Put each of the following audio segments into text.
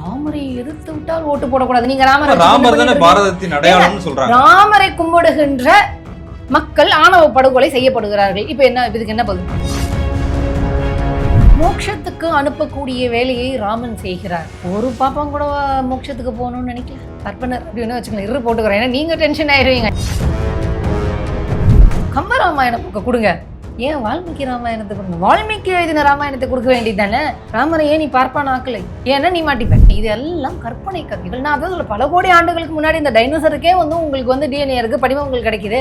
ராமரை எதிர்த்து விட்டால் ஓட்டு போடக்கூடாது. நீங்க ராமரை ராமர் தானே பாரதத்தின் அடையாளம்னு சொல்றாங்க. ராமரை கும்பிடுகின்ற மக்கள் ஆணவ படுகொலை செய்யப்படுகிறார்கள். இப்ப என்ன இதுக்கு என்ன பதில்? மோட்சத்துக்கு அனுப்பக்கூடிய வேலையை ராமன் செய்கிறார். ஒரு பாப்பம் கூட மோட்சத்துக்கு போகணும்னு நினைக்கல. கற்பனர் அப்படின்னு வச்சுக்கோங்க இரு போட்டுக்கிறேன். ஏன்னா நீங்க டென்ஷன் ஆயிருவீங்க. கம்பராமாயண புக்கை கொடுங்க. ஏன் வால்மீகி ராமாயணத்தை கொடுங்க? வால்மீகி எழுதின ராமாயணத்தை கொடுக்க வேண்டியதானே ராமரை ஏன் நீ பார்ப்பான் ஆக்கலை? ஏன்னா நீ மாட்டிப்ப. இதெல்லாம் கற்பனை கதைகள் நான் சொல்ல பல கோடி ஆண்டுகளுக்கு முன்னாடி இந்த டைனோசருக்கே வந்து உங்களுக்கு வந்து டிஎன்ஏ இருக்கு படிவங்கள் கிடைக்குது.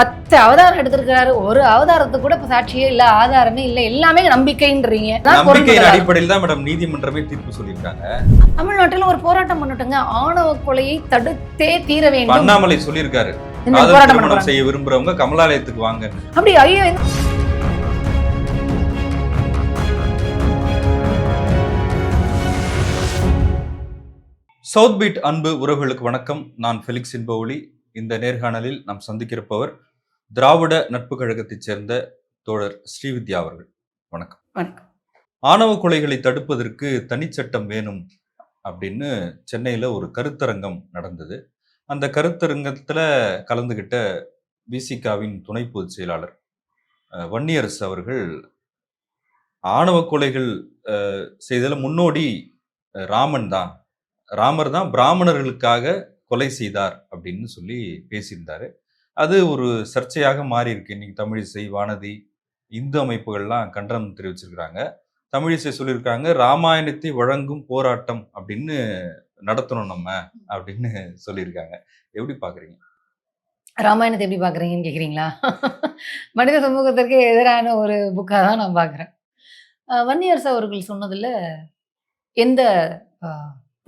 பத்து அவதாரம் எடுத்திருக்கிறாரு. ஒரு அவதாரத்துக்கு கூட இப்ப சாட்சியே இல்ல ஆதாரமே இல்ல. எல்லாமே நம்பிக்கைன்றீங்க. நம்பிக்கையின். அடிப்படையில் தான் மேடம் நீதிமன்றமே தீர்ப்பு சொல்லியிருக்காங்க. தமிழ்நாட்டில் ஒரு போராட்டம் பண்ணட்டுங்க. ஆணவ கொலையை தடுத்தே தீர வேண்டும். அண்ணாமலை சொல்லியிருக்காரு. காதல் போராட்டம் திருமணம் செய்ய விரும்புறவங்க கமலாலயத்துக்கு வாங்க. அப்படி ஐயோ சவுத் பீட் அன்பு உறவுகளுக்கு வணக்கம். நான் ஃபெலிக்ஸ் இன்பவுலி. இந்த நேர்காணலில் நாம் சந்திக்கிறப்பவர் திராவிட நட்பு கழகத்தைச் சேர்ந்த தோழர் ஸ்ரீவித்யா அவர்கள். வணக்கம். வணக்கம். ஆணவ கொலைகளை தடுப்பதற்கு தனிச்சட்டம் வேணும் அப்படின்னு சென்னையில் ஒரு கருத்தரங்கம் நடந்தது. அந்த கருத்தரங்கத்தில் கலந்துகிட்ட விசிகாவின் துணை பொதுச் செயலாளர் வன்னியரசு அவர்கள் ஆணவ கொலைகள் செய்ததில் முன்னோடி ராமன் தான். ராமர் தான் பிராமணர்களுக்காக கொலை செய்தார் அப்படின்னு சொல்லி பேசியிருந்தார். அது ஒரு சர்ச்சையாக மாறி இருக்கு இன்னைக்கு தமிழிசை வானதி இந்து அமைப்புகள்லாம் கண்டனம் தெரிவிச்சிருக்கிறாங்க. தமிழிசை சொல்லியிருக்காங்க ராமாயணத்தை வழங்கும் போராட்டம் அப்படின்னு நடத்தணும் நம்ம அப்படின்னு சொல்லியிருக்காங்க. எப்படி பாக்குறீங்க ராமாயணத்தை எப்படி பார்க்குறீங்கன்னு கேட்குறீங்களா? மனித சமூகத்திற்கு எதிரான ஒரு புக்காக தான் நான் பார்க்குறேன். வன்னியரசு அவர்கள் சொன்னதில் எந்த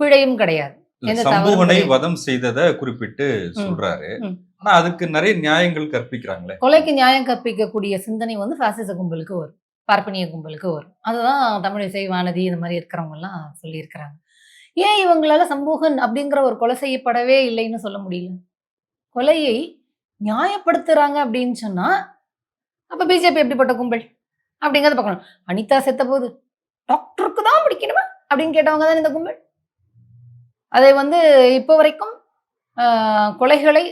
பிழையும் கிடையாது. சம்பூகனை. வதம் செய்ததை குறிப்பிட்டு சொல்றாரு. ஆனா அதுக்கு நிறைய நியாயங்கள் கற்பிக்கிறாங்களே. கொலைக்கு நியாயம் கற்பிக்கக்கூடிய சிந்தனை வந்து பாசிச கும்பலுக்கு வரும். பார்ப்பனிய கும்பலுக்கு வரும். அதுதான் தமிழிசை வானதி இந்த மாதிரி இருக்கிறவங்கலாம் சொல்லியிருக்கிறாங்க. ஏன் இவங்களால சமூகன் அப்படிங்கிற ஒரு கொலை செய்யப்படவே இல்லைன்னு சொல்ல முடியல? கொலையை நியாயப்படுத்துறாங்க அப்படின்னு சொன்னா அப்ப பிஜேபி எப்படிப்பட்ட கும்பல்? அப்படிங்கிறத பார்க்கணும். அனிதா செத்த போது டாக்டருக்கு தான் பிடிக்கணுமா? அப்படின்னு கேட்டவங்க தான் இந்த கும்பல்? அதை வந்து இப்போ வரைக்கும் கொலைகளை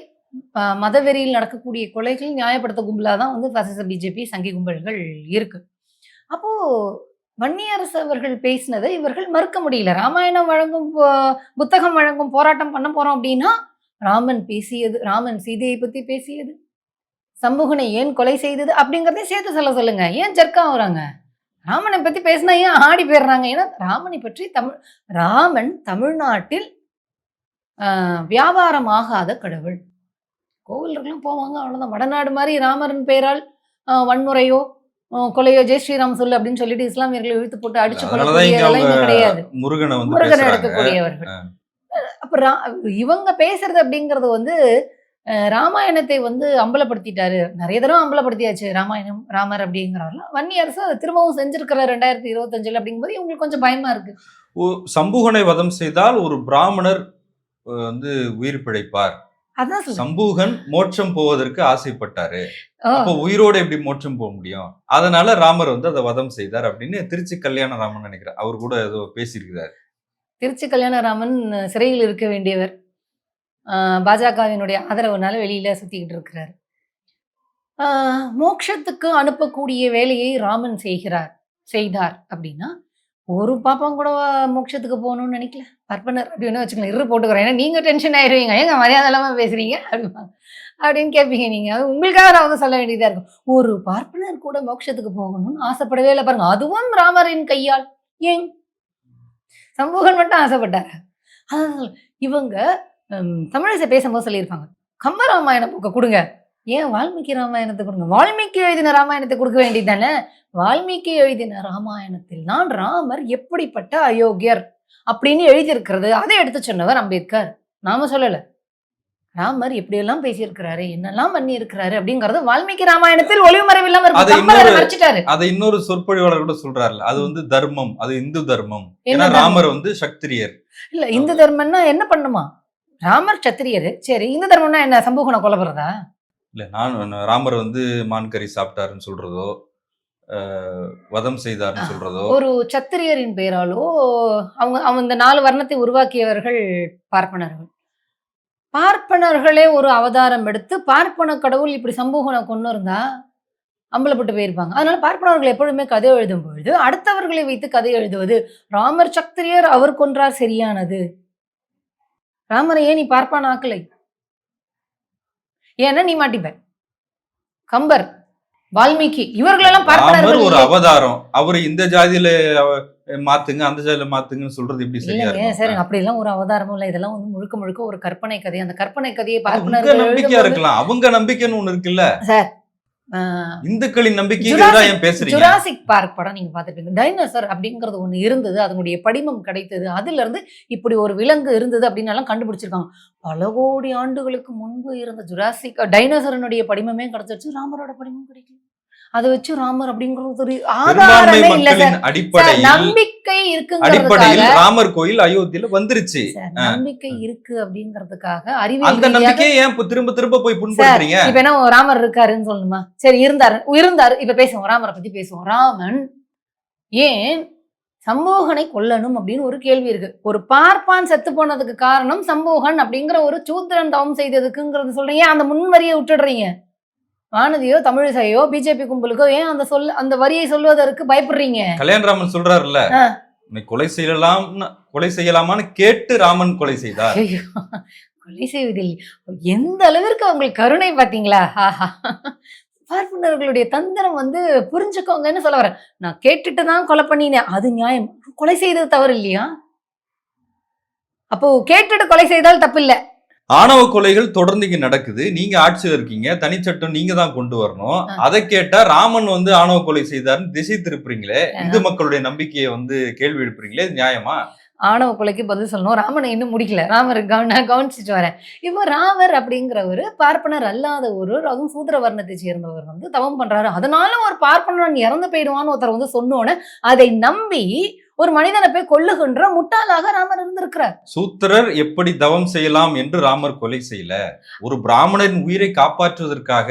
மதவெறியில் நடக்கக்கூடிய கொலைகள் நியாயப்படுத்த கும்பலாக தான் வந்து பாசிச பிஜேபி சங்கி கும்பல்கள் இருக்கு. அப்போ வன்னியரசு அவர்கள் பேசினதை இவர்கள் மறுக்க முடியல. ராமாயணம் வழங்கும் போ- புத்தகம் வழங்கும் போராட்டம் பண்ண போறோம் அப்படின்னா ராமன் பேசியது ராமன் சீதையை பத்தி பேசியது சம்புகனை ஏன் கொலை செய்தது அப்படிங்கிறதையும் சேர்த்து சொல்ல சொல்லுங்க. ஏன் ஜர்க்கா வராங்க? ராமனை பத்தி பேசினா ஏன் ஆடி போயிடுறாங்க? ஏன்னா ராமனை பற்றி தமிழ் ராமன் தமிழ்நாட்டில் ஆஹ், வியாபாரம் ஆகாத கடவுள். கோவில்களும் போவாங்க அவ்வளோதான் வடநாடு மாதிரி ராமரின் பெயரால் வன்முறையோ கொலையோ ஜெய் ஸ்ரீராம் சொல்லு அப்படின்னு சொல்லிட்டு இஸ்லாமியர்களை இழுத்து போட்டு அடிச்சு கிடையாது. முருகனை வந்து முருகன் எடுக்கக்கூடியவர்கள். அப்ப இவங்க பேசுறது அப்படிங்கறது வந்து ராமாயணத்தை வந்து அம்பலப்படுத்திட்டாரு. நிறைய தடவை அம்பலப்படுத்தியாச்சு ராமாயணம் ராமர் அப்படிங்கிறவர்லாம். வன்னி அரசு அதை திரும்பவும் செஞ்சிருக்கிற ரெண்டாயிரத்தி இருபத்தஞ்சுல அப்படிங்கும்போது இவங்களுக்கு கொஞ்சம் பயமா இருக்கு. சம்பூகனை வதம் செய்தால் ஒரு பிராமணர் வந்து உயிர் பிழைப்பார். அதான் சம்பூகன் மோட்சம் போவதற்கு ஆசைப்பட்டாரு. அப்போ உயிரோட எப்படி மோட்சம் போக முடியும்? அதனால ராமர் வந்து அதை வதம் செய்தார் அப்படின்னு திருச்சி கல்யாண ராமன் நினைக்கிறேன் அவர் கூட ஏதோ பேசியிருக்கிறார். திருச்சி கல்யாணராமன் சிறையில் இருக்க வேண்டியவர். பாஜகவினுடைய ஆதரவுனால வெளியில சுத்திக்கிட்டு இருக்கிறார். மோட்சத்துக்கு அனுப்பக்கூடிய வேலையை ராமன் செய்கிறார் செய்தார் அப்படின்னா ஒரு பாப்பம் கூட மோட்சத்துக்கு போகணும்னு நினைக்கல. பர்பனர் அப்படின்னு வச்சுக்கலாம் இரு போட்டுக்கிறேன். ஏன்னா நீங்க டென்ஷன் ஆயிடுவீங்க ஏங்க மரியாதை இல்லாம பேசுறீங்க? அப்படிவாங்க அப்படின்னு கேட்பீங்க நீங்க. அது உங்களுக்காக நான் வந்து சொல்ல வேண்டியதா இருக்கும். ஒரு பார்ப்பனர் கூட மோட்சத்துக்கு போகணும்னு ஆசைப்படவே இல்லை பாருங்க. அதுவும் ராமரின் கையால். ஏன்? சமூகன் மட்டும் ஆசைப்பட்டாரு? அதான் இவங்க தமிழிசை பேசும்போது சொல்லியிருப்பாங்க. கம்பராமாயண புக்கை கொடுங்க. ஏன் வால்மீகி ராமாயணத்தை கொடுங்க? வால்மீகி எழுதின ராமாயணத்தை கொடுக்க வேண்டியதானே வால்மீகி எழுதின ராமாயணத்தில் தான் ராமர் எப்படிப்பட்ட அயோக்கியர் அப்படின்னு எழுதியிருக்கிறது. அதை எடுத்து சொன்னவர் அம்பேத்கர். நாம சொல்லல. ராமர் எப்படியெல்லாம் பேசியிருக்கிறாரு? என்னெல்லாம் பண்ணி இருக்கிறாரு அப்படிங்கறது வால்மீகி ராமாயணத்தில் ஒளிவு மறைவு இல்லாம இருக்கு அதை இன்னொரு- சொற்பொழிவாளர் கூட சொல்றாருல. அது வந்து தர்மம். அது இந்து தர்மம். ஏன்னா? ராமர் வந்து சக்திரியர். இல்ல இந்து தர்மம்னா என்ன பண்ணுமா? ராமர் சத்திரியரு சரி இந்து தர்மம்னா என்ன? சம்பூகனை கொலை போறதா இல்ல நான் ராமர் வந்து மான்கறி சாப்பிட்டாருன்னு சொல்றதோ வதம் செய்தார்னு சொல்றதோ ஒரு சத்திரியரின் பெயராலோ அவங்க அவங்க இந்த நாலு வர்ணத்தை உருவாக்கியவர்கள் பார்ப்பனர்கள் பார்ப்பனர்களே ஒரு அவதாரம் எடுத்து பார்ப்பன கடவுள் இப்படி சமூகனை கொண்டு இருந்தா அம்பலப்பட்டு போயிருப்பாங்க. அதனால பார்ப்பனர்கள் எப்பொழுதுமே கதை எழுதும் பொழுது அடுத்தவர்களை வைத்து கதை எழுதுவது ராமர் சத்திரியர் அவர் கொன்றார் சரியானது. ராமரை ஏன் நீ பார்ப்பான் ஆக்கலை? ஏன்னா நீ மாட்டிப்ப. கம்பர் வால்மீகி இவர்களெல்லாம் பார்ப்பனர்கள் ஒரு. அவதாரம். அவரை இந்த ஜாதியில மாத்துங்க அந்த ஜாதியில மாத்துங்கன்னு சொல்றது எப்படி சரியா சரி இருக்கும் அப்படிலாம் ஒரு அவதாரமும் இல்லை. இதெல்லாம் வந்து முழுக்க முழுக்க ஒரு கற்பனை கதை. அந்த கற்பனை கதையை பார்ப்பனர்கள் நம்பிக்கையா இருக்கலாம். அவங்க நம்பிக்கைன்னு ஒண்ணு இருக்குல்ல. சார் இந்துக்களின் நம்பிக்கை ஜுராசிக்- பேசுறீங்க? பார்க் படம் நீங்க பார்த்திருப்பீங்க. டைனோசர் அப்படிங்கிறது ஒண்ணு இருந்தது. அதனுடைய படிமம் கிடைத்தது. அதுல இருந்து இப்படி ஒரு விலங்கு இருந்தது அப்படின்னு எல்லாம் கண்டுபிடிச்சிருக்காங்க. பல கோடி ஆண்டுகளுக்கு முன்பு இருந்த ஜுராசிக் டைனோசரனுடைய படிமமே கிடைச்சிருச்சு. ராமரோட படிமம் கிடைக்கல. அதை வச்சு ராமர் அப்படிங்கிறது ஒரு ஆதாரமே இல்ல சார். நம்பிக்கை இருக்குங்கிறதுக்காக ராமர் கோயில் அயோத்தியில வந்துருச்சு. நம்பிக்கை இருக்கு அப்படிங்கிறதுக்காக அந்த அறிவியல் ரீதியாக- நம்பிக்கையை ஏன் திரும்ப திரும்ப போய் புண்படுத்துறீங்க? இப்ப என்ன ராமர் இருக்காருன்னு சொல்லணுமா? சரி இருந்தாரு இருந்தாரு. இப்ப பேசுவோம் ராமரை பத்தி பேசுவோம். ராமன் ஏன் சம்போகனை கொல்லணும் அப்படின்னு ஒரு கேள்வி இருக்கு. ஒரு பார்ப்பான் செத்து போனதுக்கு காரணம் சம்போகன் அப்படிங்கிற ஒரு சூத்திரன் தவம் செய்ததுக்குங்கிறது சொல்றீங்க. அந்த முன்வரியை விட்டுடுறீங்க? வானதியோ தமிழிசையோ பிஜேபி கும்பலுக்கோ ஏன் அந்த சொல் அந்த வரியை சொல்வதற்கு பயப்படுறீங்க? கல்யாணராமன் சொல்றாருல்ல கொலை செய்யலாம் கொலை செய்யலாமான்னு கேட்டு ராமன் கொலை செய்தார். கொலை செய்வதில் எந்த அளவிற்கு அவங்களுக்கு கருணை பாத்தீங்களா ஆஹா. பார்ப்பனர்களுடைய தந்திரம் வந்து புரிஞ்சுக்கோங்கன்னு சொல்ல வரேன். நான் கேட்டுட்டு தான் கொலை பண்ணினேன். அது நியாயம். கொலை செய்தது தவறு இல்லையா அப்போ கேட்டுட்டு கொலை செய்தால் தப்பு இல்ல ஆணவ கொலைகள் தொடர்ந்து இங்க நடக்குது. நீங்க ஆட்சியில் இருக்கீங்க. தனிச்சட்டம் நீங்க தான் கொண்டு வரணும். அதை கேட்டா ராமன் வந்து ஆணவ கொலை செய்தார்னு திசை திருப்புறீங்களே. இந்து மக்களுடைய நம்பிக்கையை வந்து கேள்வி எழுப்புறீங்களே. நியாயமா? ஆணவ கொலைக்கு பதில் சொல்லணும். ராமனை இன்னும் முடிக்கல. ராமர் கவன கவனிச்சுட்டு வரேன். இப்போ ராமர் அப்படிங்கிறவர் பார்ப்பனர் அல்லாத ஒரு அதுவும் சூத்திர வர்ணத்தை சேர்ந்தவர் வந்து தவம் பண்றாரு. அதனால ஒரு பார்ப்பனன் இறந்து போயிடுவான்னு ஒருத்தர் வந்து சொன்னோன்னே அதை நம்பி ஒரு மனிதனை போய் கொல்லுகின்ற முட்டாளாக ராமர் இருந்திருக்கிறார். சூத்திரர் எப்படி தவம் செய்யலாம் என்று ராமர் கொலை செய்யல. ஒரு பிராமணன் உயிரை காப்பாற்றுவதற்காக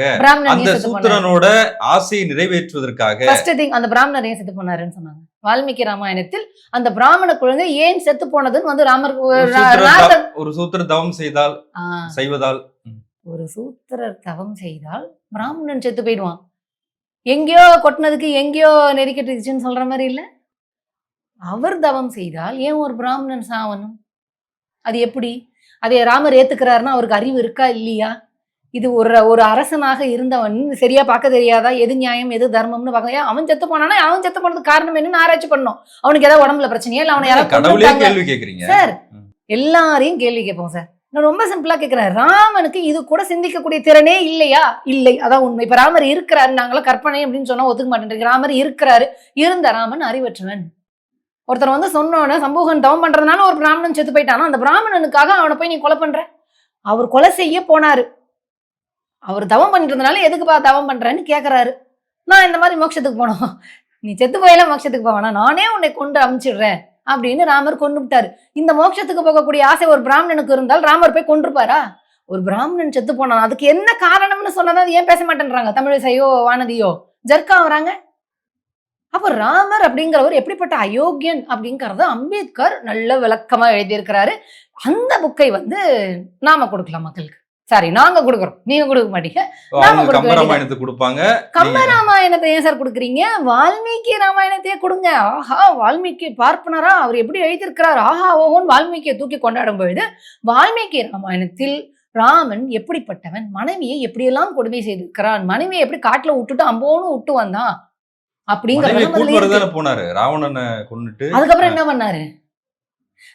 அந்த சூத்திரனோட ஆசையை நிறைவேற்றுவதற்காக அந்த பிராமணர் ஏன் செத்து போனாருன்னு சொன்னாங்க. வால்மீகி ராமாயணத்தில் அந்த பிராமண குழந்தை ஏன் செத்து போனதுன்னு வந்து ராமர் ஒரு ரா- சூத்திரர் நாரதர் த- ஒரு சூத்திரர் தவம் செய்தால் செய்வதால். ஒரு சூத்திரர் தவம் செய்தால் பிராமணன் செத்து போயிடுவான். எங்கேயோ கொட்டினதுக்கு எங்கேயோ நெருக்கிட்டுச்சுன்னு சொல்ற மாதிரி இல்ல? அவர் தவம் செய்தால் ஏன் ஒரு பிராமணன் சாவணும்? அது எப்படி? அதை ராமர் ஏத்துக்கிறாருன்னா அவருக்கு அறிவு இருக்கா இல்லையா? இது ஒரு ஒரு அரசனாக இருந்தவன் சரியா பார்க்க தெரியாதா? எது நியாயம் எது தர்மம்னு பார்க்க அவன் செத்து போனானா அவன் செத்து போனதுக்கு காரணம் என்னன்னு ஆராய்ச்சி பண்ணணும். அவனுக்கு ஏதாவது உடம்புல பிரச்சனையா இல்ல அவனை யாராவது? கேள்வி கேக்குறீங்க. சார். எல்லாரையும் கேள்வி கேட்போம் சார். நான் ரொம்ப சிம்பிளா கேட்கிறேன். ராமனுக்கு இது கூட சிந்திக்கக்கூடிய திறனே இல்லையா? இல்லை. அதான் உண்மை. இப்ப ராமர் இருக்கிறாரு நாங்களாம் கற்பனை அப்படின்னு சொன்னா ஒத்துக்க மாட்டேன் ராமர் இருக்கிறாரு. இருந்த ராமன் அறிவற்றவன். ஒருத்தர் வந்து சொன்னோன்னே சமூகம் தவம் பண்றதுனால ஒரு பிராமணன் செத்து போயிட்டானா? அந்த பிராமணனுக்காக அவனை போய் நீ கொலை பண்ற? அவர் கொலை செய்ய போனாரு. அவர் தவம் பண்ணிட்டு இருந்தனால எதுக்குப்பா தவம் பண்றேன்னு கேட்குறாரு நான் இந்த மாதிரி மோட்சத்துக்கு போனோம். நீ செத்து போயெல்லாம் மோட்சத்துக்கு போவானா? நானே உன்னை கொண்டு அமுச்சிடுறேன் அப்படின்னு ராமர் கொண்டு விட்டாரு இந்த மோட்சத்துக்கு போகக்கூடிய ஆசை ஒரு பிராமணனுக்கு இருந்தால் ராமர் போய் கொண்டிருப்பாரா ஒரு பிராமணன் செத்து போனான். அதுக்கு என்ன காரணம்னு சொன்னதான் அது ஏன் பேச மாட்டேன்றாங்க? தமிழிசையோ வானதியோ? ஜர்க்கா வராங்க? அப்ப ராமர் அப்படிங்கிறவர் எப்படிப்பட்ட அயோக்கியன் அப்படிங்கறத அம்பேத்கர் நல்ல விளக்கமா எழுதியிருக்கிறாரு. அந்த புக்கை வந்து நாம கொடுக்கலாம் மக்களுக்கு. சாரி நாங்க கொடுக்குறோம். நீங்க கொடுக்க மாட்டீங்க. நாம கம்பராமாயணத்தை கொடுப்பாங்க. கம்ப நீங்க- ராமாயணத்தை ஏன் சார் கொடுக்குறீங்க? வால்மீகி ராமாயணத்தையே கொடுங்க. ஆஹா வால்மீகி பார்ப்பனரா? அவர் எப்படி எழுதியிருக்கிறார்? ஆஹா ஓஹோன்னு வால்மீகியை தூக்கி கொண்டாடும் பொழுது வால்மீகி ராமாயணத்தில் ராமன் எப்படிப்பட்டவன்? மனைவியை எப்படியெல்லாம் கொடுமை செய்திருக்கிறான்? மனைவியை எப்படி காட்டுல விட்டுட்டு அம்போன்னு விட்டு வந்தான்? அப்படிங்கிற போனாரு? ராவணனை கொன்னுட்டு அதுக்கப்புறம் என்ன பண்ணாரு?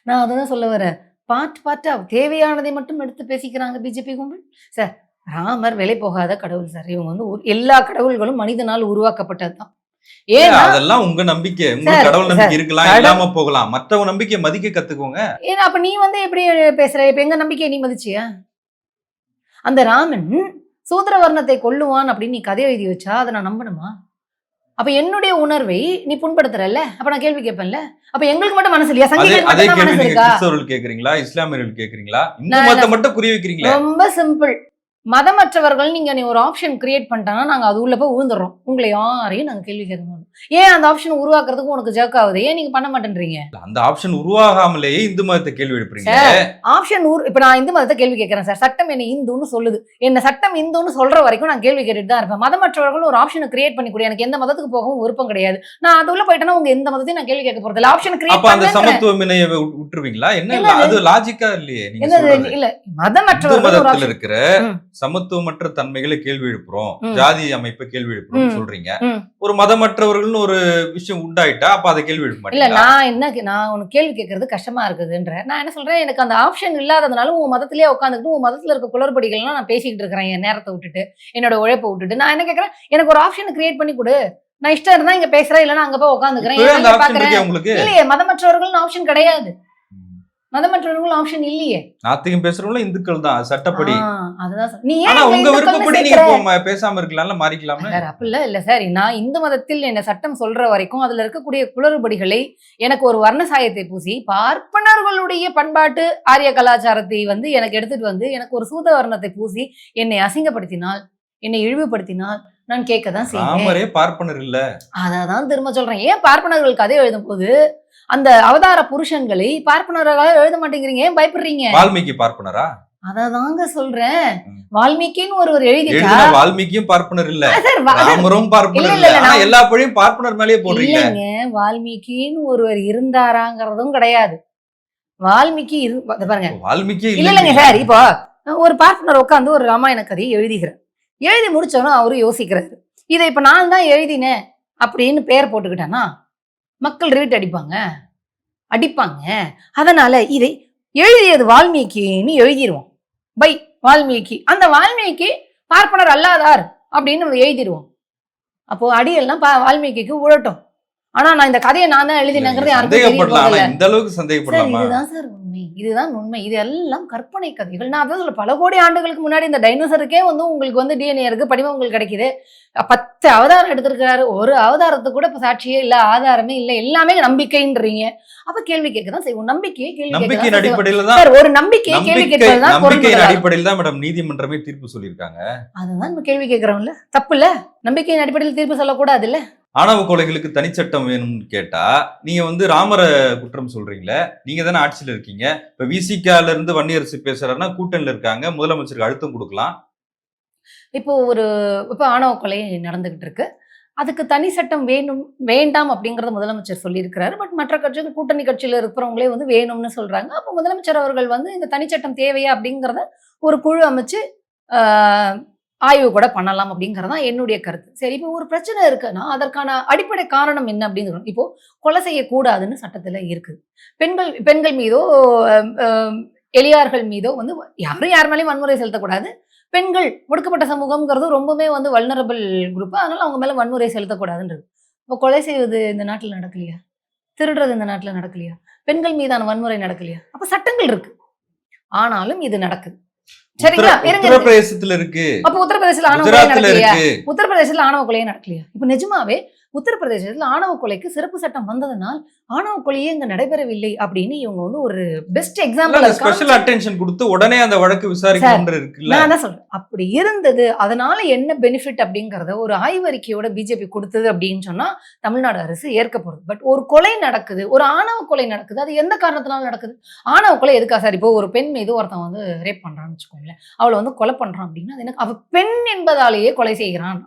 நான் அதுதான் சொல்ல வரேன். பாட்டு பாட்டா தேவையானதை மட்டும் எடுத்து பேசிக்கிறாங்க பிஜேபி கும்பல். சார் ராமர் விலை போகாத கடவுள் சார். இவங்க வந்து எல்லா கடவுள்களும் மனிதனால் உருவாக்கப்பட்டதுதான் ஏன்னா அதெல்லாம் உங்க நம்பிக்கை. உங்க சார், கடவுள் நம்பிக்கை இருக்கலாம் இல்லாம போகலாம். மற்றவங்க நம்பிக்கையை மதிக்க கத்துக்கோங்க. ஏன்னா அப்ப நீ வந்து எப்படி பேசுற? இப்ப எங்க நம்பிக்கையை நீ மதிச்சியா? அந்த ராமன் சூத்திர வர்ணத்தை கொல்லுவான் அப்படின்னு நீ கதை எழுதி வச்சா அதை நான் நம்பணுமா? அப்ப என்னுடைய உணர்வை நீ புண்படுத்துறல்ல? அப்ப நான் கேள்வி கேட்பேன்ல? அப்ப எங்களுக்கு மட்டும் மனசு இல்லையா? சங்கிகளுக்கு மனசு இருக்கா? கேக்குறீங்களா? இஸ்லாமியர்கள் கேக்குறீங்களா? இந்து மட்டும் குறி வைக்கிறீங்களே? ரொம்ப சிம்பிள். மதமற்றவர்கள் நீங்க நீ ஒரு ஆப்ஷன் கிரியேட் பண்ணிட்டாங்கன்னா நாங்க அது உள்ள போய் விழுந்துடுறோம் உங்களை யாரையும் நாங்க கேள்வி கேட்க மாட்டோம். ஏன் அந்த ஆப்ஷன் உருவாக்குறதுக்கு உனக்கு ஜர்க் ஆகுது? ஏன் நீங்க பண்ண மாட்டேன்றீங்க? அந்த ஆப்ஷன் உருவாகாமலேயே இந்து மதத்தை கேள்வி எழுப்புறீங்க ஆப்ஷன் இப்ப நான் இந்து மதத்தை கேள்வி கேட்கறேன் சார் சட்டம் என்ன இந்துன்னு சொல்லுது. என்ன சட்டம் இந்துன்னு சொல்ற வரைக்கும் நான் கேள்வி கேட்டுட்டு தான் இருப்பேன். மதமற்றவர்கள் ஒரு ஆப்ஷனை கிரியேட் பண்ணி கொடு எனக்கு எந்த மதத்துக்கு போகவும் விருப்பம் கிடையாது. நான் அது உள்ள போயிட்டேன்னா உங்க எந்த மதத்தையும் நான் கேள்வி கேட்க போறது ஆப்ஷன் கிரியேட் அந்த சமத்துவமினைய விட்டு- விட்டுருவீங்களா? என்ன? அது லாஜிக்கா இல்லையே இல்ல மதமற்றவர்கள் இருக்கிற. சமத்துவமற்ற தன்மைகளை கேள்வி எழுப்புறோம். ஜாதி அமைப்பை கேள்வி எழுப்புறோம். சொல்றீங்க. ஒரு மதமற்றவர்கள்னு ஒரு விஷயம் உண்டாயிட்டா அப்ப அதை கேள்வி இல்ல நான் என்ன நான் உனக்கு கேள்வி கேட்கறது கஷ்டமா இருக்குதுன்ற. நான் என்ன சொல்றேன் எனக்கு அந்த ஆப்ஷன் இல்லாததுனால உன் மதத்திலேயே உட்காந்துக்கிட்டு உன் மதத்துல இருக்க குளறுபடிகள்லாம் நான் பேசிக்கிட்டு இருக்கிறேன் என் நேரத்தை விட்டுட்டு என்னோட உழைப்பை விட்டுட்டு. நான் என்ன கேட்கறேன் எனக்கு ஒரு ஆப்ஷன் கிரியேட் பண்ணி கொடு. நான் இஷ்டம் இருந்தா இங்க பேசுறேன் இல்லைன்னா அங்க போய் உட்காந்துக்கிறேன் இல்லையே மதமற்றவர்கள் ஆப்ஷன் கிடையாது. மதமற்றவர்கள் ஆப்ஷன் இல்லையே. நாத்திகம் பேசுறவங்களும் இந்துக்கள் தான் சட்டப்படி. அதுதான் நீ ஏன் உங்க விருப்பப்படி நீங்க பேசாம இருக்கலாம்ல மாறிக்கலாம்ல? சார் அப்ப இல்ல இல்ல சார். நான் இந்து மதத்தில் என்ன சட்டம் சொல்ற வரைக்கும் அதுல இருக்கக்கூடிய குளறுபடிகளை எனக்கு ஒரு வர்ண சாயத்தை பூசி பார்ப்பனர்களுடைய பண்பாட்டு ஆரிய கலாச்சாரத்தை வந்து எனக்கு எடுத்துட்டு வந்து எனக்கு ஒரு சூத வர்ணத்தை பூசி என்னை அசிங்கப்படுத்தினால் என்னை இழிவுபடுத்தினால் நான் கேட்க தான் செய்வேன் பார்ப்பனர் இல்ல. அதான் திரும்ப சொல்றேன். ஏன் பார்ப்பனர்கள் கதை எழுதும் போது அந்த அவதார புருஷன்களை பார்ப்பனர்களாக எழுத மாட்டேங்கிறீங்க? ஏன் பயப்படுறீங்க? வால்மீகி பார்ப்பனரா? அததாங்க சொல்றேன். வால்மீகின்னு ஒருவர் எழுதிட்டா? வால்மீகியும் பார்ப்பனர் இல்ல. ராமரும் பார்ப்பனர் இல்ல, எல்லா பழியும் பார்ப்பனர் மேலேயே போடுறீங்க. இல்லைங்க. வால்மீகின்னு ஒருவர் இருந்தாராங்கிறதும் கிடையாது. வால்மீகி இரு இத பாருங்க. வால்மீகியே இல்ல இல்லைங்க சார். இப்போ ஒரு பார்ட்னர் உட்காந்து ஒரு ராமாயண கதையை எழுதிக்கிறேன் எழுதி முடிச்சவனும் அவரு யோசிக்கிறாரு. இதை இப்ப நான் தான் எழுதினேன் அப்படின்னு பேர் போட்டுக்கிட்டேன்னா மக்கள் ரீட் அடிப்பாங்க. அடிப்பாங்க. அதனால இதை எழுதியது வால்மீகின்னு எழுதிடுவோம் பை வால்மீகி. அந்த வால்மீகி பார்ப்பனர் அல்லாதார் அப்படின்னு நம்ம எழுதிடுவோம் அப்போ அடியெல்லாம் வால்மீகிக்கு உழட்டும் ஆனா நான் இந்த கதையை நான் தான் எழுதினேங்கிறது. இந்த அளவுக்கு சார் சந்தேகப்படலாமா இதுதான் சார். உண்மை. இதுதான் உண்மை. இது எல்லாம் கற்பனை கதைகள் நான் அதான் சொல்ல பல கோடி ஆண்டுகளுக்கு முன்னாடி இந்த டைனோசருக்கே வந்து உங்களுக்கு வந்து டிஎன்ஏ இருக்கு படிவங்கள் கிடைக்குது. அஹ் பத்து அவதாரம் எடுத்திருக்கிறாரு. ஒரு அவதாரத்துக்கு கூட இப்ப சாட்சியே இல்ல ஆதாரமே இல்ல. எல்லாமே நம்பிக்கைன்றீங்க. அப்ப கேள்வி கேட்க தான் செய்வோம். நம்பிக்கையை கேள்வி நம்பிக்கையின். அடிப்படையில தான் ஒரு நம்பிக்கையை கேள்வி நம்பிக்கையின் பொருந்துதல். அடிப்படையில் தான் மேடம் நீதிமன்றமே தீர்ப்பு சொல்லியிருக்காங்க. அதுதான் நம்ம கேள்வி கேட்கிறோம்ல. தப்பு இல்ல நம்பிக்கையின் அடிப்படையில் தீர்ப்பு சொல்லக்கூடாது இல்ல ஆணவ கொலைகளுக்கு தனிச்சட்டம் வேணும்னு கேட்டா நீங்க வந்து ராமரை குற்றம் சொல்றீங்களே நீங்க தானே ஆட்சியில் இருக்கீங்க. இப்ப விசிகால இருந்து வன்னியரசு பேசுறாருன்னா கூட்டணியில் இருக்காங்க முதலமைச்சருக்கு அழுத்தம் கொடுக்கலாம். இப்போ ஒரு இப்போ ஆணவ கொலை நடந்துகிட்டு இருக்கு. அதுக்கு தனி சட்டம் வேணும் வேண்டாம் அப்படிங்கறத முதலமைச்சர் சொல்லியிருக்கிறாரு. பட் மற்ற கட்சிகள் கூட்டணி கட்சியில் இருக்கிறவங்களே வந்து வேணும்னு சொல்றாங்க. அப்போ முதலமைச்சர் அவர்கள் வந்து இந்த தனிச்சட்டம் தேவையா? அப்படிங்கிறத ஒரு குழு அமைச்சு ஆய்வு கூட பண்ணலாம் அப்படிங்கிறது தான் என்னுடைய கருத்து. சரி இப்போ ஒரு பிரச்சனை இருக்குன்னா அதற்கான அடிப்படை காரணம் என்ன அப்படின்னு இப்போ கொலை செய்யக்கூடாதுன்னு சட்டத்தில் இருக்குது. பெண்கள் பெண்கள் மீதோ எளியார்கள் மீதோ வந்து யாரும் யார் மேலேயும் வன்முறை செலுத்தக்கூடாது. பெண்கள் ஒடுக்கப்பட்ட சமூகம்ங்கிறது ரொம்பவே வந்து வல்னரபிள் குரூப் அதனால அவங்க மேலே வன்முறை செலுத்தக்கூடாதுன்றது. இப்போ கொலை செய்வது இந்த நாட்டில் நடக்கலையா? திருடுறது இந்த நாட்டில் நடக்கலையா? பெண்கள் மீதான வன்முறை நடக்கலையா? அப்போ சட்டங்கள் இருக்கு. ஆனாலும் இது நடக்குது. சரிங்களா உத்தரப்பிரதேசத்துல இருக்கு அப்ப உத்தரப்பிரதேசத்துல ஆணவ கொலை நடக்கலையா? உத்தரப்பிரதேசத்துல ஆணவ கொலையே நடக்கலையா? இப்ப நிஜமாவே உத்தரப்பிரதேசத்துல ஆணவ கொலைக்கு சிறப்பு சட்டம் வந்ததனால் ஆணவ கொலையே இங்க நடைபெறவில்லை அப்படின்னு இவங்க வந்து ஒரு பெஸ்ட் எக்ஸாம்பிள் ஸ்பெஷல் அட்டென்ஷன் கொடுத்து உடனே அந்த வழக்கு விசாரிக்கணும்ன்ற இருக்குல்ல நான் தான் சொல்றேன். அப்படி இருந்தது அதனால என்ன பெனிஃபிட் அப்படிங்கறத ஒரு ஆய்வறிக்கையோட பிஜேபி கொடுத்தது அப்படின்னு சொன்னா தமிழ்நாடு அரசு ஏற்க போறது. பட் ஒரு கொலை நடக்குது ஒரு ஆணவ கொலை நடக்குது அது எந்த காரணத்தினால நடக்குது? ஆணவ கொலை எதுக்கா சார்? இப்போ ஒரு பெண் மீது ஒருத்தன் வந்து ரேப் பண்றான்னு வச்சுக்கோங்களேன். அவளை வந்து கொலை பண்றான் அப்படின்னா அது எனக்கு அவ பெண் என்பதாலேயே கொலை செய்கிறான்.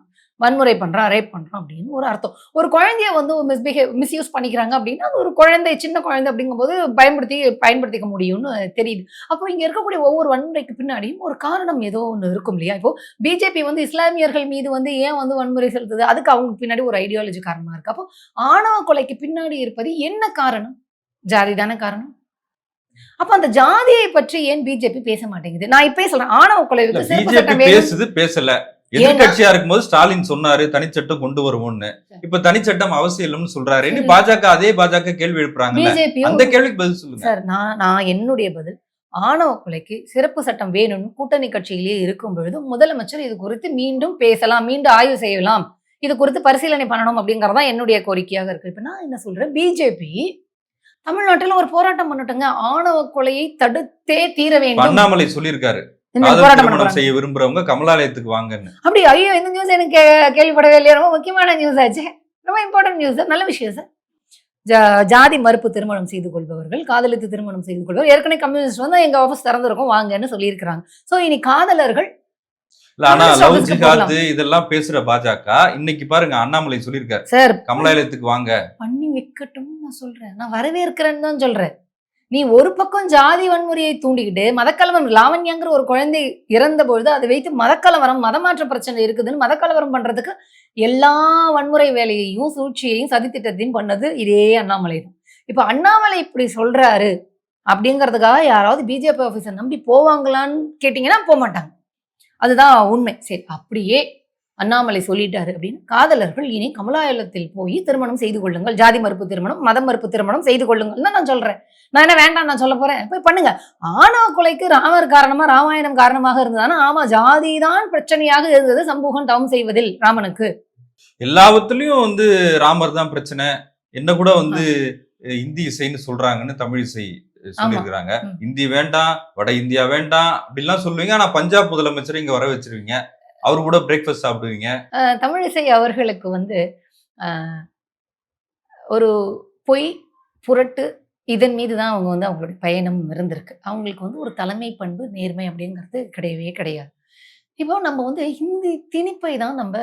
வன்முறை பண்றான் ரேப் பண்றான் அப்படின்னு ஒரு அர்த்தம். ஒரு குழந்தைய வந்து மிஸ்பிஹேவ் மிஸ்யூஸ் பண்ணிக்கிறாங்க அப்படின்னா அது ஒரு குழந்தை சின்ன குழந்தை அப்படிங்கும்போது பயன்படுத்தி பயன்படுத்திக்க முடியும்னு தெரியுது. அப்போ இங்க இருக்கக்கூடிய ஒவ்வொரு வன்முறைக்கு பின்னாடியும் ஒரு காரணம் ஏதோ ஒன்று இருக்கும் இல்லையா? இப்போ பிஜேபி வந்து இஸ்லாமியர்கள் மீது வந்து ஏன் வந்து வன்முறை செலுத்துது? அதுக்கு அவங்க பின்னாடி ஒரு ஐடியாலஜி காரணமா இருக்கு. அப்போ ஆணவ கொலைக்கு பின்னாடி இருப்பது என்ன காரணம்? ஜாதி தானே காரணம்? அப்ப அந்த ஜாதியை பற்றி ஏன் பிஜேபி பேச மாட்டேங்குது? நான் இப்பயே சொல்றேன் ஆணவ வேணும். பேசுது பேசல. எதிர்கட்சியா இருக்கும்போது ஸ்டாலின் சொன்னாரு தனிச்சட்டம் கொண்டு வருவோம்னு. இப்ப தனிச்சட்டம் அவசியம் இல்லைன்னு சொல்றாரு. இனி. பாஜக அதே பாஜக கேள்வி எழுப்புறாங்கல்ல. பிஜேபியும் அந்த கேள்விக்கு பதில் சொல்லுங்க. சார் நான் நான் என்னுடைய பதில் ஆணவ கொலைக்கு சிறப்பு சட்டம் வேணும்னு கூட்டணி கட்சியிலேயே இருக்கும் பொழுது முதலமைச்சர் இது குறித்து மீண்டும் பேசலாம் மீண்டும் ஆய்வு செய்யலாம். இது குறித்து பரிசீலனை பண்ணணும் அப்படிங்கறதா என்னுடைய கோரிக்கையாக இருக்கு. இப்ப நான் என்ன சொல்றேன்? பிஜேபி தமிழ்நாட்டில் ஒரு போராட்டம் பண்ணட்டுங்க. ஆணவ கொலையை தடுத்தே தீர வேண்டும். அண்ணாமலை சொல்லியிருக்காரு. திருமணம் செய்ய விரும்புறவங்க கமலாலயத்துக்கு வாங்கன்னு. அப்படி ஐயோ இந்த நியூஸ் எனக்கு கேள்விப்படவே இல்லையா? ரொம்ப முக்கியமான நியூஸ் ஆச்சு. ரொம்ப இம்பார்ட்டன்ட் நியூஸ் நல்ல விஷயம் சார் ஜாதி மறுப்பு திருமணம் செய்து கொள்பவர்கள் காதலித்து திருமணம் செய்து கொள்பவர். ஏற்கனவே கம்யூனிஸ்ட் வந்து எங்க ஆஃபீஸ் திறந்திருக்கும் வாங்கன்னு சொல்லியிருக்கிறாங்க. சோ இனி காதலர்கள் இல்ல ஆனா லவ் ஜிகாது இதெல்லாம் பேசுற பாஜக இன்னைக்கு பாருங்க அண்ணாமலை சொல்லியிருக்காரு. சார் கமலாலயத்துக்கு வாங்க. பண்ணி வைக்கட்டும் நான் சொல்றேன். நான் வரவேற்கிறேன்னு தான் சொல்றேன். நீ ஒரு பக்கம் ஜாதி வன்முறையை தூண்டிக்கிட்டு மதக்கலவரம் லாவண்யாங்கிற ஒரு குழந்தை இறந்த பொழுது அதை வைத்து மதக்கலவரம் மதமாற்ற பிரச்சனை இருக்குதுன்னு மதக்கலவரம் பண்றதுக்கு எல்லா வன்முறை வேலையையும் சூழ்ச்சியையும் சதித்திட்டத்தையும் பண்ணது இதே அண்ணாமலை தான். இப்போ அண்ணாமலை இப்படி சொல்றாரு அப்படிங்கிறதுக்காக யாராவது பிஜேபி ஆஃபீஸர் நம்பி போவாங்களான்னு கேட்டிங்கன்னா போக மாட்டாங்க அதுதான் உண்மை. சரி அப்படியே அண்ணாமலை சொல்லிட்டாரு அப்படின்னு காதலர்கள் இனி கமலாலயத்தில் போய் திருமணம் செய்து கொள்ளுங்கள். ஜாதி மறுப்பு திருமணம் மதம் மறுப்பு திருமணம் செய்து கொள்ளுங்கள். தான் நான் சொல்றேன். நான் என்ன வேண்டாம் நான் சொல்ல போறேன்? போய் பண்ணுங்க. ஆணவ கொலைக்கு ராமர் காரணமா ராமாயணம் காரணமாக இருந்ததானா ஆமா ஜாதி தான் பிரச்சனையாக இருந்தது சம்பூகம் தவம் செய்வதில் ராமனுக்கு. எல்லாவத்துலயும் வந்து ராமர் தான் பிரச்சனை. என்ன கூட வந்து இந்தி இசைன்னு சொல்றாங்கன்னு தமிழ் இசை சொல்லியிருக்கிறாங்க. இந்தி வேண்டாம் வட இந்தியா வேண்டாம் அப்படிலாம் சொல்லுவீங்க. ஆனா பஞ்சாப் முதலமைச்சரை இங்க வர வச்சிருவீங்க. அவர் கூட பிரேக்ஃபாஸ்ட் சாப்பிடுவீங்க. தமிழிசை அவர்களுக்கு வந்து ஒரு பொய் புரட்டு இதன் மீது தான் அவங்க வந்து அவங்களுடைய பயணம் இருந்திருக்கு. அவங்களுக்கு வந்து ஒரு தலைமை பண்பு நேர்மை அப்படிங்கிறது கிடையவே கிடையாது. இப்போ நம்ம வந்து ஹிந்தி திணிப்பை தான் நம்ம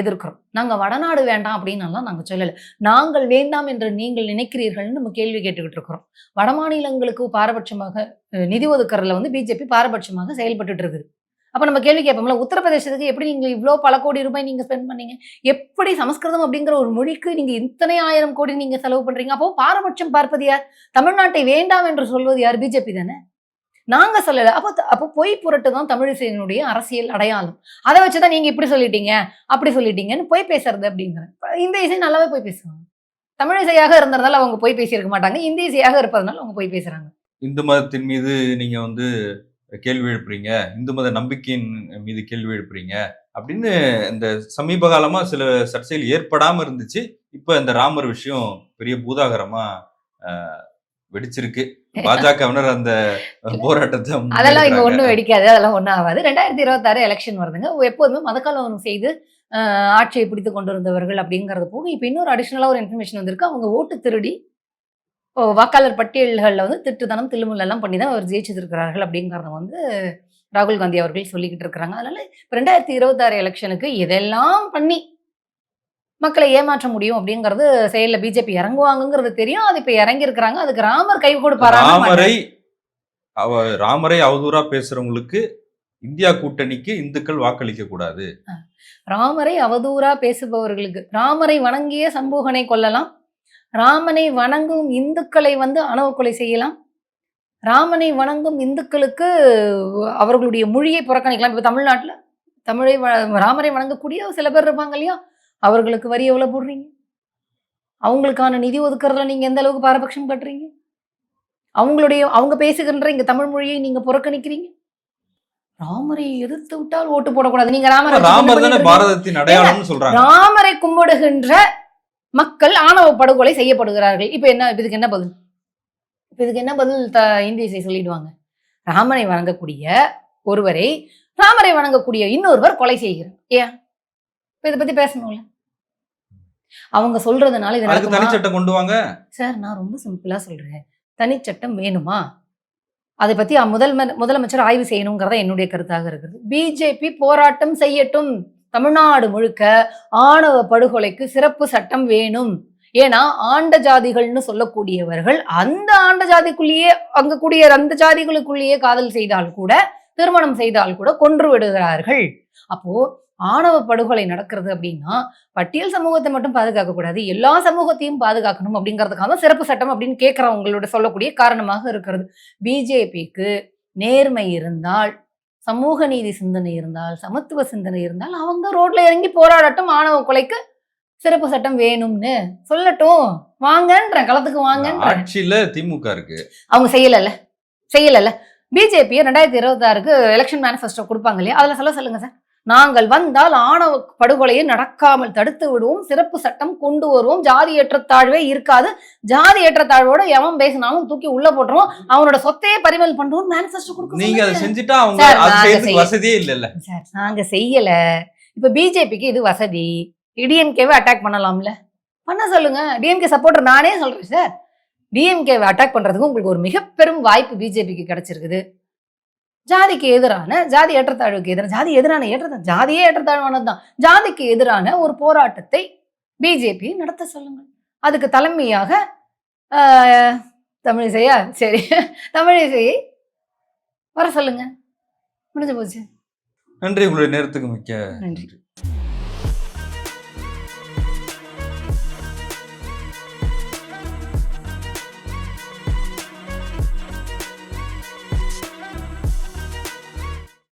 எதிர்க்கிறோம். நாங்கள் வடநாடு வேண்டாம் அப்படின்னலாம் நாங்கள் சொல்லலை. நாங்கள் வேண்டாம் என்று நீங்கள் நினைக்கிறீர்கள்னு நம்ம கேள்வி கேட்டுக்கிட்டு இருக்கிறோம். வட மாநிலங்களுக்கு பாரபட்சமாக நிதி ஒதுக்கறதுல வந்து பிஜேபி பாரபட்சமாக செயல்பட்டுட்டு இருக்குது. அப்போ நம்ம கேள்வி கேட்போம்ல உத்தரப்பிரதேசத்துக்கு எப்படி நீங்கள் இவ்வளோ பல கோடி ரூபாய் நீங்கள் ஸ்பெண்ட் பண்ணீங்க? எப்படி சமஸ்கிருதம் அப்படிங்கிற ஒரு மொழிக்கு நீங்கள் இத்தனை ஆயிரம் கோடி நீங்கள் செலவு பண்ணுறீங்க அப்போ பாரபட்சம் பார்ப்பது யார்? தமிழ்நாட்டை வேண்டாம் என்று சொல்வது யார்? பிஜேபி தானே? நாங்க சொல்லல. அப்போ அப்போ பொய் புரட்டு தான் தமிழிசையினுடைய அரசியல் அடையாளம். அதை வச்சுதான் நீங்க இப்படி சொல்லிட்டீங்க அப்படி சொல்லிட்டீங்கன்னு பொய் பேசுறது அப்படிங்கிற. இந்த இசை நல்லாவே போய் பேசுவாங்க. தமிழிசையாக இருந்ததுனால அவங்க போய் பேசியிருக்க மாட்டாங்க. இந்த இசையாக இருப்பதனால அவங்க போய் பேசுறாங்க. இந்து மதத்தின் மீது நீங்க வந்து கேள்வி எழுப்புறீங்க. இந்து மத நம்பிக்கையின் மீது கேள்வி எழுப்புறீங்க. அப்படின்னு இந்த சமீப காலமா சில சர்ச்சைகள் ஏற்படாம இருந்துச்சு. இப்ப இந்த ராமர் விஷயம் பெரிய பூதாகரமா அஹ், வெடிச்சிருக்கு. பாஜகவினர் அந்த போராட்டத்தை அதெல்லாம் இங்க. ஒண்ணும் வெடிக்காது. அதெல்லாம் ஒண்ணும் ஆகாது. ரெண்டாயிரத்தி இருபத்தாறு எலெக்ஷன் வருதுங்க. எப்போதுமே மதக்கலவரம் செய்து ஆட்சியை பிடித்து கொண்டிருந்தவர்கள் அப்படிங்கிறது போக இப்போ இன்னொரு அடிஷ்னலா ஒரு இன்ஃபர்மேஷன் வந்திருக்கு. அவங்க ஓட்டு திருடி வாக்காளர் பட்டியல்களில் வந்து திட்டுத்தனம் தில்லுமுல் எல்லாம் பண்ணி தான் அவர் ஜெயிச்சிருக்கிறார்கள் அப்படிங்கிறத வந்து ராகுல் காந்தி அவர்கள் சொல்லிக்கிட்டு இருக்கிறாங்க. அதனால இப்போ ரெண்டாயிரத்தி இருபத்தாறு எலெக்ஷனுக்கு இதெல்லாம் பண்ணி மக்களை ஏமாற்ற முடியும் அப்படிங்கிறது செயல்ல பிஜேபி இறங்குவாங்கங்கிறது தெரியும். அது இப்ப இறங்கி இருக்கிறாங்க அதுக்கு ராமர் கை கொடுப்பாரா ராமரை அவ ராமரை அவதூறா பேசுறவங்களுக்கு இந்தியா கூட்டணிக்கு இந்துக்கள் வாக்களிக்க கூடாது. ராமரை அவதூறா பேசுபவர்களுக்கு ராமரை வணங்கிய சம்பூகனை கொல்லலாம். ராமனை வணங்கும் இந்துக்களை வந்து அணவு கொலை செய்யலாம். ராமனை வணங்கும் இந்துக்களுக்கு அவர்களுடைய மொழியை புறக்கணிக்கலாம். இப்போ தமிழ்நாட்டில் தமிழை ராமரை வணங்கக்கூடிய சில பேர் இருப்பாங்க இல்லையா? அவர்களுக்கு வரி எவ்வளோ போடுறீங்க? அவங்களுக்கான நிதி ஒதுக்குறதுல நீங்கள் எந்த அளவுக்கு பாரபட்சம் கட்டுறீங்க? அவங்களுடைய அவங்க பேசுகின்ற இங்க தமிழ் மொழியை நீங்க புறக்கணிக்கிறீங்க? ராமரை எதிர்த்து விட்டால் ஓட்டு போடக்கூடாது. நீங்க ராமரை ராமரை கும்பிடுகின்ற மக்கள் ஆணவ படுகொலை செய்யப்படுகிறார்கள். இப்ப என்ன இதுக்கு என்ன பதில்? இப்ப இதுக்கு என்ன பதில் த இந்தி இசை சொல்லிடுவாங்க. ராமனை வணங்கக்கூடிய ஒருவரை ராமரை வணங்கக்கூடிய இன்னொருவர் கொலை செய்கிறார். ஏன்? இப்ப இதை பத்தி பேசணும்ல. அவங்க சொல்றதுனால இது? தனிச்சட்டம் கொண்டு வாங்க. சார் நான் ரொம்ப சிம்பிளா சொல்றேன். தனிச்சட்டம் வேணுமா? அதை பத்தி முதல் முதலமைச்சர் ஆய்வு செய்யணுங்கிறத என்னுடைய கருத்தாக இருக்குது. பிஜேபி போராட்டம் செய்யட்டும். தமிழ்நாடு முழுக்க ஆணவ படுகொலைக்கு சிறப்பு சட்டம் வேணும். ஏன்னா ஆண்ட ஜாதிகள்னு சொல்லக்கூடியவர்கள் அந்த ஆண்ட ஜாதிக்குள்ளேயே அங்க கூடிய அந்த ஜாதிகளுக்குள்ளேயே காதல் செய்தால் கூட திருமணம் செய்தால் கூட கொன்று விடுகிறார்கள். அப்போ ஆணவ படுகொலை நடக்கிறது அப்படின்னா பட்டியல் சமூகத்தை மட்டும் பாதுகாக்க கூடாது. எல்லா சமூகத்தையும் பாதுகாக்கணும் அப்படிங்கிறதுக்காக சிறப்பு சட்டம் அப்படின்னு கேட்கிறவங்களோட சொல்லக்கூடிய காரணமாக இருக்கிறது. பிஜேபிக்கு நேர்மை இருந்தால் சமூக நீதி சிந்தனை இருந்தால் சமத்துவ சிந்தனை இருந்தால் அவங்க ரோட்ல இறங்கி போராடட்டும் ஆணவ கொலைக்கு சிறப்பு சட்டம் வேணும்னு. சொல்லட்டும். வாங்கன்றேன் களத்துக்கு ஆட்சியில திமுக இருக்கு. அவங்க செய்யலல்ல. செய்யலல்ல. பிஜேபி ரெண்டாயிரத்தி இருபத்தாறுக்கு எலெக்ஷன் மேனிஃபெஸ்டோ கொடுப்பாங்க இல்லையா? அதுல சொல்ல சொல்லுங்க சார். நாங்கள் வந்தால் ஆணவ படுகொலையை நடக்காமல் தடுத்து விடுவோம். சிறப்பு சட்டம் கொண்டு வருவோம். ஜாதி ஏற்றத்தாழ்வே இருக்காது. ஜாதி ஏற்றத்தாழ்வோட எவன் பேசினாலும் தூக்கி உள்ள போட்டுருவோம். அவனோட சொத்தையே பறிமுதல் பண்றோம் மேனிஃபெஸ்டோ கொடுக்க நீங்க அதை. செஞ்சுட்டா அவங்க வசதியே இல்லைல்ல. சார் நாங்க செய்யல. இப்ப பிஜேபிக்கு இது வசதி. டிஎம்கேவை அட்டாக் பண்ணலாம்ல. பண்ண சொல்லுங்க. டிஎம்கே சப்போர்ட்டர் நானே சொல்றேன் சார். டிஎம்கேவை அட்டாக் பண்றதுக்கு உங்களுக்கு ஒரு மிக பெரும் வாய்ப்பு பிஜேபிக்கு கிடைச்சிருக்குது. ஜாதிக்கு எதிரான ஜாதி ஏற்றத்தாழ்வுக்கு எதிரான ஜாதி எதிரான ஏற்றத்தாழ் ஜாதியே ஏற்றத்தாழ்வானது தான் ஜாதிக்கு எதிரான ஒரு போராட்டத்தை பிஜேபி நடத்த சொல்லுங்கள். அதுக்கு தலைமையாக தமிழிசையா சரி. தமிழிசையை வர சொல்லுங்க. முடிஞ்சு போச்சு. நன்றி உங்களுடைய நேரத்துக்கு மிக்க. நன்றி.